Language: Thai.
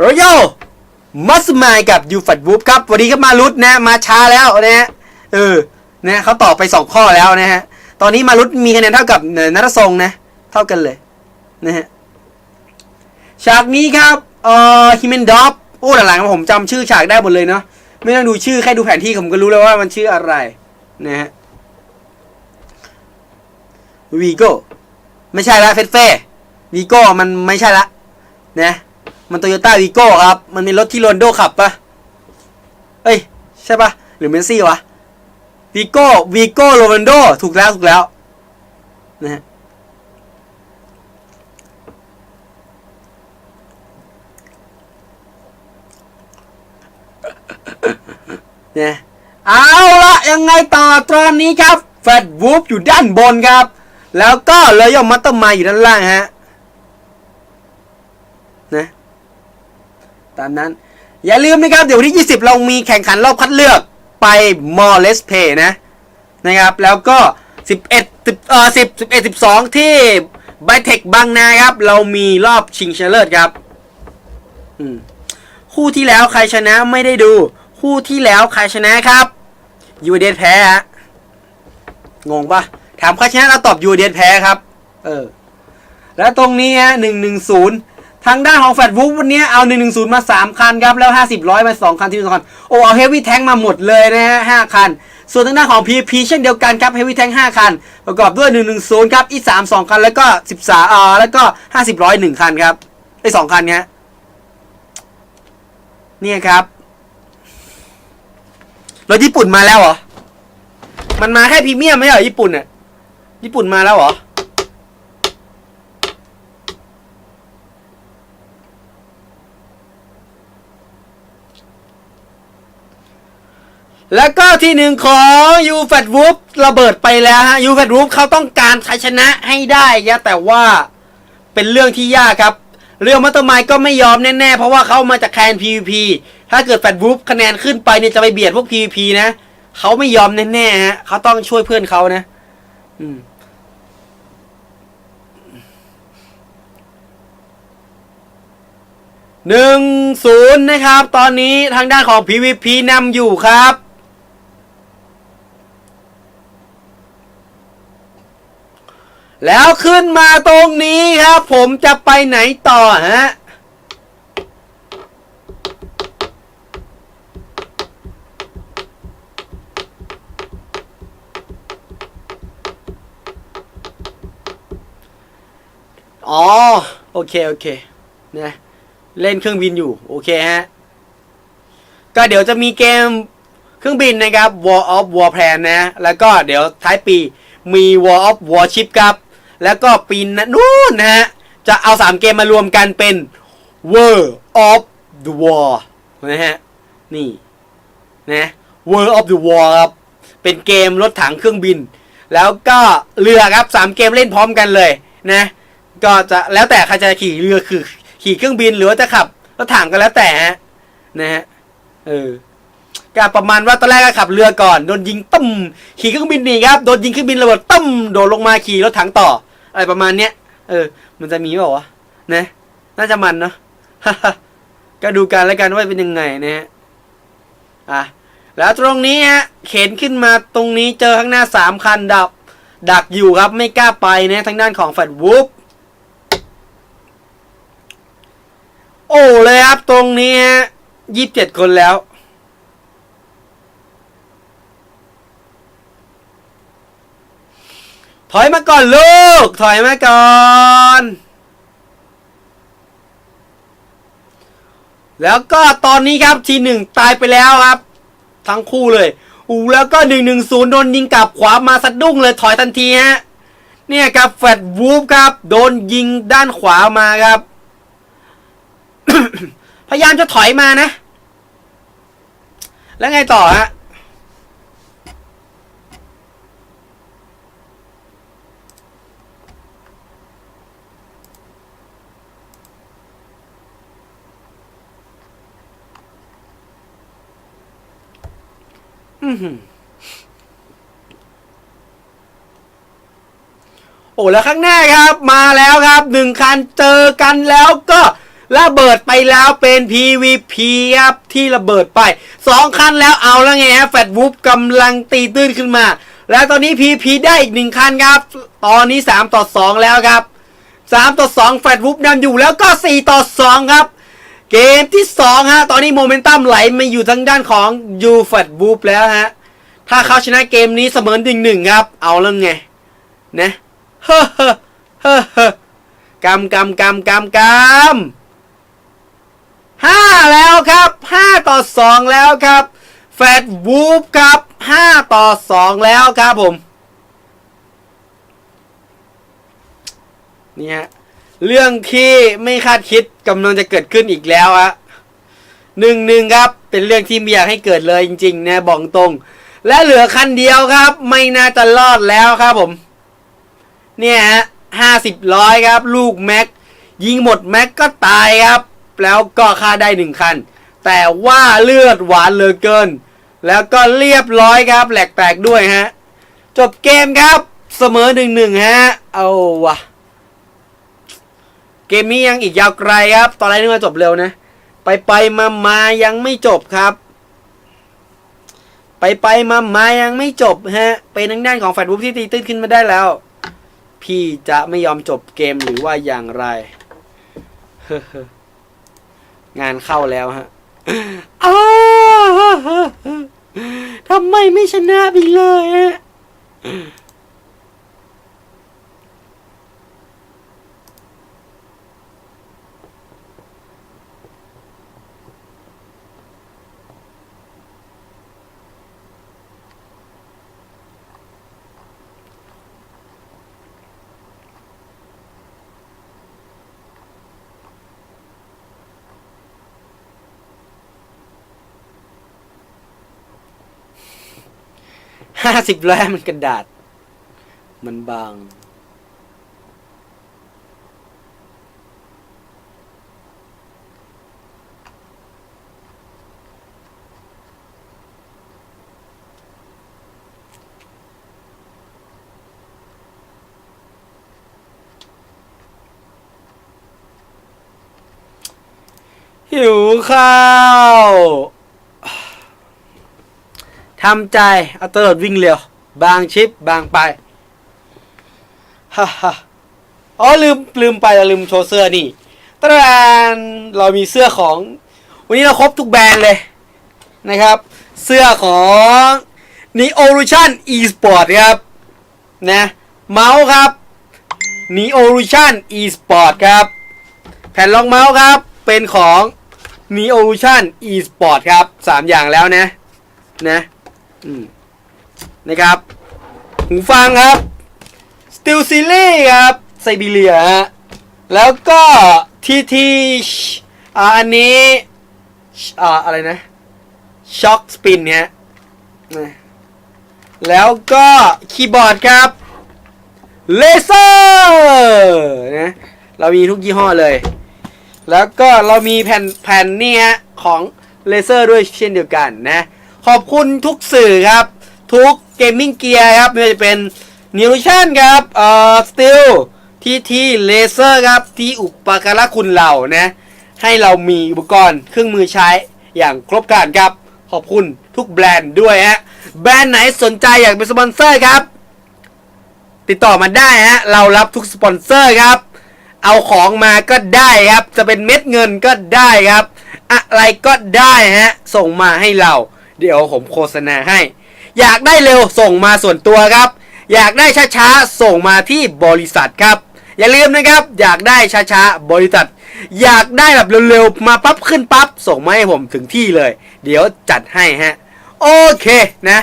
รอยัลมัสมายกับยูฟัดวูฟครับ วันนี้ก็มารุดนะ มาช้าแล้วนะฮะเออนะเขาตอบไปสองข้อแล้วนะฮะ ตอนนี้มารุดมีคะแนนเท่ากับเอ่อนัททรงนะ เท่ากันเลยนะฮะฉากนี้ครับเอ่อฮิเมนดอฟโอ้หลังๆผมจำชื่อฉากได้หมดเลยเนาะไม่ต้องดูชื่อแค่ดูแผนที่ผมก็รู้แล้วว่ามันชื่ออะไรนะฮะวีโก้ไม่ใช่ละเฟสเฟ่วีโก้มันไม่ใช่ละนะ มันโตโยต้าวีโก้ครับ มันมีรถที่โรนโดขับปะเอ้ย ใช่ปะหรือเมสซี่วะวีโก้วีโก้โรนโดถูกแล้ว ถูกแล้วนะฮะเนี่ยเอาละยังไงต่อตอนนี้ครับแฟดวูฟอยู่ด้านบนครับ แล้วก็เลยยอมัตเตอร์มาอยู่ด้านล่างฮะ ตามนั้น อย่าลืมนะครับ เดี๋ยววันที่ 20 เรามีแข่งขันรอบคัดเลือกไปมอลเลสเพย์นะนะครับ แล้วก็ 11 10เอ่อ10 11 12 ที่ไบเทคบางนาครับ เรามีรอบชิงชนะเลิศครับคู่ที่แล้วใครชนะไม่ได้ดู คู่ที่แล้วใครชนะครับยูเดนแพ้ฮะงงปะถามใครชนะเราตอบยูเดนแพ้ครับ เออ แล้วตรงนี้ฮะหนึ่งหนึ่งศูนย์ ทางด้านของแฟดวูฟวันนี้เอาหนึ่งหนึ่งศูนย์มาสามคันครับ แล้วห้าสิบร้อยมาสองคันที่สองคัน โอ้ เอาเฮฟวี่แทงมาหมดเลยนะฮะห้าคัน ส่วนทางด้านของพีพีเช่นเดียวกันครับเฮฟวี่แทงห้าคัน ประกอบด้วยหนึ่งหนึ่งศูนย์ครับอีสามสองคัน แล้วก็สิบสาอ่าแล้วก็ห้าสิบร้อยหนึ่งคันครับไอ้สองคันเนี้ยเนี่ยครับ รถญี่ปุ่นมาแล้วเหรอ มันมาแค่พรีเมียมไม่ใช่เหรอญี่ปุ่นน่ะญี่ปุ่นมาแล้วเหรอ แล้วก็ที่หนึ่งของยูแฟตวูฟระเบิดไปแล้วฮะยูแฟตวูฟเขาต้องการชัยชนะให้ได้นะแต่ว่าเป็นเรื่องที่ยากครับ เรียวมัตเตอร์ไมก็ไม่ยอมแน่ๆ เพราะว่าเขามาจากแคน PVP ถ้าเกิดแฟตวูฟคะแนนขึ้นไปเนี่ยจะไปเบียดพวก PVP นะเขาไม่ยอมแน่ๆฮะเขาต้องช่วยเพื่อนเขานะอืมหนึ่งศูนย์นะครับ ตอนนี้ทางด้านของ PVP นำอยู่ครับ แล้วขึ้นมาตรงนี้ครับ ผมจะไปไหนต่อฮะอ๋อโอเค โอเคนะเล่นเครื่องบินอยู่ โอเคฮะ ก็เดี๋ยวจะมีเกมเครื่องบินนะครับ War of Warplane นะ แล้วก็เดี๋ยวท้ายปีมี War of Warship ครับ แล้วก็ปีนนู้นนะฮะ จะเอา 3 เกมมารวมกันเป็น World of the War นะฮะ นี่ นะ World of the War ครับ เป็นเกมรถถังเครื่องบิน แล้วก็เรือครับ 3 เกมเล่นพร้อมกันเลยนะ ก็จะแล้วแต่ใครจะขี่เรือคือขี่เครื่องบินหรือว่าจะขับรถถังก็แล้วแต่ฮะ นะฮะ เออก็ประมาณว่าตอนแรกก็ขับเรือก่อนโดนยิงตึ้มขี่เครื่องบินหนีครับโดนยิงเครื่องบินระเบิดตึ้มโดดลงมาขี่รถถังต่อ อะไรประมาณเนี้ย เออ มันจะมีเปล่าวะนะน่าจะมันเนาะก็ดูกันแล้วกันว่าเป็นยังไงนะฮะอะแล้วตรงนี้ฮะเข็นขึ้นมาตรงนี้เจอข้างหน้าสามคันดับ ดักอยู่ครับไม่กล้าไปนะทางด้านของแฟดวูฟโอ้เลยครับตรงนี้ยี่สิบเจ็ดคนแล้ว ถอยมาก่อนลูก ถอยมาก่อน แล้วก็ตอนนี้ครับทีหนึ่งตายไปแล้วครับ ทั้งคู่เลยอูแล้วก็หนึ่งหนึ่งศูนย์โดนยิงกลับขวามาสะดุ้งเลยถอยทันทีฮะเนี่ยครับแฟดวูฟครับ โดนยิงด้านขวามาครับ พยายามจะถอยมานะ แล้วไงต่อฮะ โอ้แล้วข้างหน้าครับมาแล้วครับหนึ่งคันเจอกันแล้วก็ระเบิดไปแล้วเป็น PVP ครับที่ระเบิดไปสองคันแล้วเอาแล้วไงฮะแฟดวูฟกำลังตีตื้นขึ้นมา แล้วตอนนี้ PVP ได้อีกหนึ่งคันครับ ตอนนี้ 3 ต่อ 2 แล้วครับ 3 ต่อ 2 แฟดวูฟนำอยู่แล้วก็ 4 ต่อ 2 ครับ เกมที่2ฮะ ตอนนี้โมเมนตัมไหลมาอยู่ทางด้านของยูแฟดวูฟแล้วฮะ ถ้าเขาชนะเกมนี้เสมอหนึ่งหนึ่งครับ เอาแล้วไง นะเฮ้อเฮ้อเฮ้อเฮ้อกำกำกำกำกำห้าแล้วครับห้าต่อสองแล้วครับแฟดวูฟครับห้าต่อสองแล้วครับผม นี่ฮะ เรื่องที่ไม่คาดคิดกำลังจะเกิดขึ้นอีกแล้วอะหนึ่งหนึ่งครับ เป็นเรื่องที่ไม่อยากให้เกิดเลยจริงๆนะบอกตรง และเหลือคันเดียวครับ ไม่น่าจะรอดแล้วครับผม เนี่ยฮะห้าสิบร้อยครับ ลูกแม็กยิงหมดแม็กก็ตายครับ แล้วก็ฆ่าได้หนึ่งคัน แต่ว่าเลือดหวานเหลือเกิน แล้วก็เรียบร้อยครับ แหลกแตกด้วยฮะ จบเกมครับ เสมอหนึ่งหนึ่งฮะ เอาวะ เกมนี้ยังอีกยาวไกลครับ ตอนแรกนึกว่าจบเร็วนะ ไปไปมามายังไม่จบครับ ไปไปมามายังไม่จบฮะ เป็นทางด้านของแฟดวูฟที่ตีตื้นขึ้นมาได้แล้ว พี่จะไม่ยอมจบเกมหรือว่าอย่างไร งานเข้าแล้วฮะอ้าวทำไมไม่ชนะไปเลยฮะ ห้าสิบแล้มันกระดาษ มันบาง หิวข้าว ทำใจเอาตลอดวิ่งเร็ว บางชิปบางไปฮ่าฮ่าอ๋อลืมลืมไปเราลืมโชว์เสื้อนี่ตรานเรามีเสื้อของ วันนี้เราครบทุกแบรนด์เลยนะครับ เสื้อของ n e o l u t i o n eSport ครับนะเมาส์ครับ n e o l u t i o n eSport ครับ แผ่นรองเมาส์ครับ เป็นของ n e o l u t i o n eSport ครับสามอย่างแล้วนะนะ นะครับ หูฟังครับ Steel Series ครับไซบีเรียฮะ แล้วก็ทีทีอ่าอันนี้อ่าอะไรนะช็อคสปินเนี่ยแล้วก็คีย์บอร์ดครับเลเซอร์นะเรามีทุกยี่ห้อเลย แล้วก็เรามีแผ่นแผ่นนี่ฮะของเลเซอร์ด้วยเช่นเดียวกันนะ ขอบคุณทุกสื่อครับ ทุกเกมมิ่งเกียร์ครับไม่ว่าจะเป็นนิวชั่นครับเอ่อสติลทีทีเลเซอร์ครับที่อุปการะคุณเรานะให้เรามีอุปกรณ์เครื่องมือใช้อย่างครบครันครับ ขอบคุณทุกแบรนด์ด้วยฮะแบรนด์ไหนสนใจอยากเป็นสปอนเซอร์ครับ ติดต่อมาได้ฮะเรารับทุกสปอนเซอร์ครับ เอาของมาก็ได้ครับ จะเป็นเม็ดเงินก็ได้ครับ อะไรก็ได้ฮะส่งมาให้เรา เดี๋ยวผมโฆษณาให้ อยากได้เร็วส่งมาส่วนตัวครับ อยากได้ช้าๆส่งมาที่บริษัทครับ อย่าลืมนะครับ อยากได้ช้าๆบริษัท อยากได้แบบเร็วๆมาปั๊บขึ้นปั๊บส่งมาให้ผมถึงที่เลย เดี๋ยวจัดให้ฮะ โอเคนะ